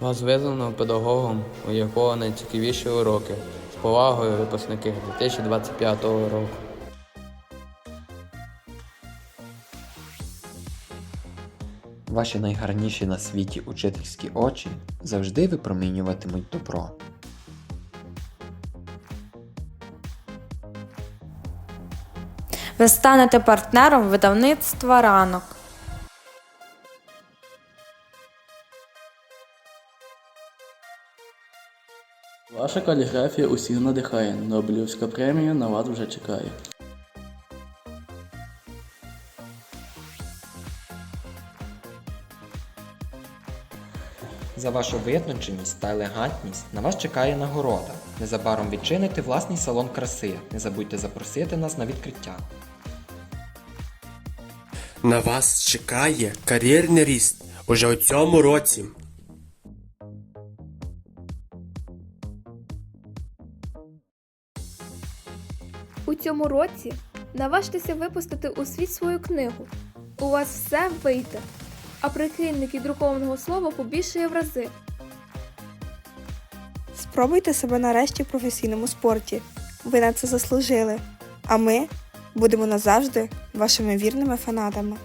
Вас визнано педагогом, у якого найцікавіші уроки. З повагою випускники 2025 року. Ваші найгарніші на світі учительські очі завжди випромінюватимуть добро. Ви станете партнером видавництва ранок. Ваша каліграфія усіх надихає. Нобелівська премія на вас вже чекає. За вашу визначеність та елегантність на вас чекає нагорода. Незабаром відчините власний салон краси. Не забудьте запросити нас на відкриття. На вас чекає кар'єрний ріст уже у цьому році. Цьому році наважтеся випустити у світ свою книгу. У вас все вийде, а прихильників друкованого слова побільшає в рази. Спробуйте себе нарешті в професійному спорті. Ви на це заслужили. А ми будемо назавжди вашими вірними фанатами.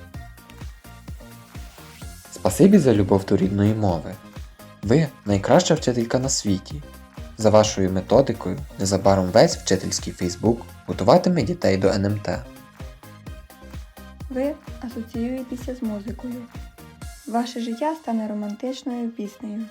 Спасибі за любов до рідної мови. Ви найкраща вчителька на світі. За вашою методикою незабаром весь вчительський Фейсбук готуватиме дітей до НМТ. Ви асоціюєтеся з музикою. Ваше життя стане романтичною піснею.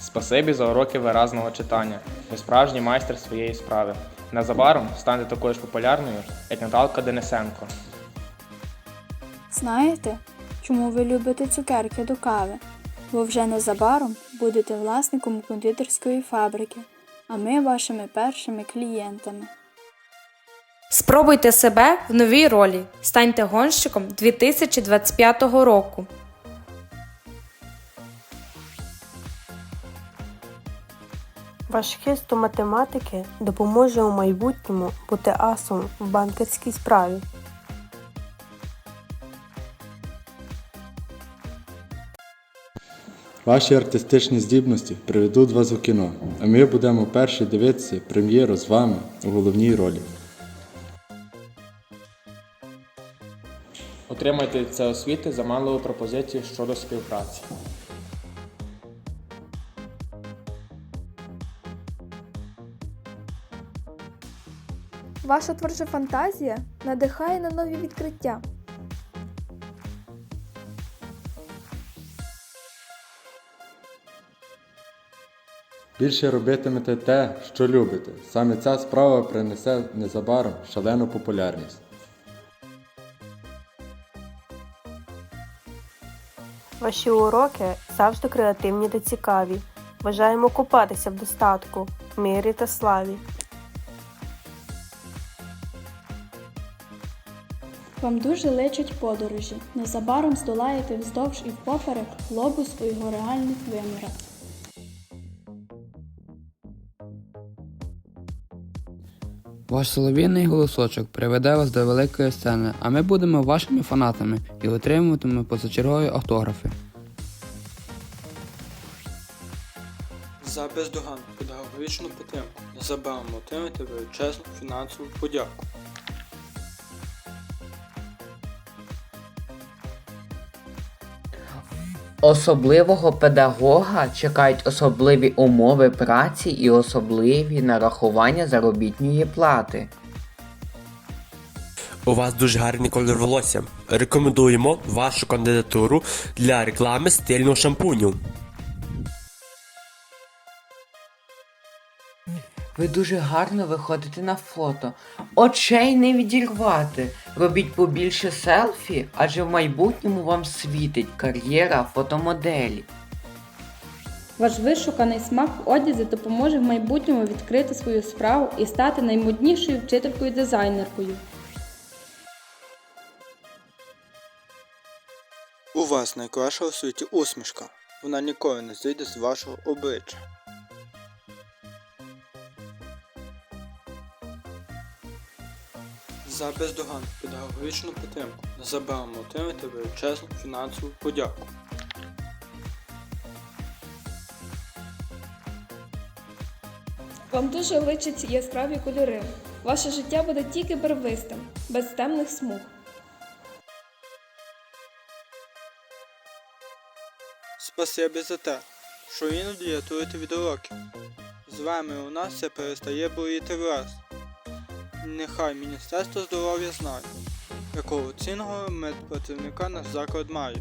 Спасибі за уроки виразного читання. Ви справжній майстер своєї справи. Незабаром станете такою ж популярною, як Наталка Денисенко. Знаєте, чому ви любите цукерки до кави? Бо вже незабаром будете власником кондитерської фабрики, а ми вашими першими клієнтами. Спробуйте себе в новій ролі. Станьте гонщиком 2025 року. Ваш хист до математики допоможе у майбутньому бути асом в банкерській справі. Ваші артистичні здібності приведуть вас у кіно, а ми будемо перші дивитися прем'єру з вами у головній ролі. Отримайте це освіти заманливу пропозицію щодо співпраці. Ваша творча фантазія надихає на нові відкриття. Більше робитимете те, що любите. Саме ця справа принесе незабаром шалену популярність. Ваші уроки завжди креативні та цікаві. Бажаємо купатися в достатку, мирі та славі. Вам дуже личать подорожі. Незабаром здолаєте вздовж і впоперек глобус у його реальних вимірах. Ваш солов'їний голосочок приведе вас до великої сцени, а ми будемо вашими фанатами і отримуватимемо позачергові автографи. За бездоганну педагогічну підтримку незабаром отримати величезну фінансову подяку. Особливого педагога чекають особливі умови праці і особливі нарахування заробітної плати. У вас дуже гарний колір волосся. Рекомендуємо вашу кандидатуру для реклами стильного шампуню. Ви дуже гарно виходите на фото. Очей не відірвати. Робіть побільше селфі, адже в майбутньому вам світить кар'єра фотомоделі. Ваш вишуканий смак в одязі допоможе в майбутньому відкрити свою справу і стати наймоднішою вчителькою-дизайнеркою. У вас найкраща у світі усмішка. Вона ніколи не зійде з вашого обличчя. За бездоганну педагогічну підтримку незабаром отримати величезну фінансову подяку. Вам дуже личать яскраві кольори. Ваше життя буде тільки барвистим, без темних смуг. Спасибі за те, що іноді рятуєте від уроків. З вами у нас все перестає боліти враз. Нехай Міністерство здоров'я знає, якого цінного медпрацівника наш заклад має.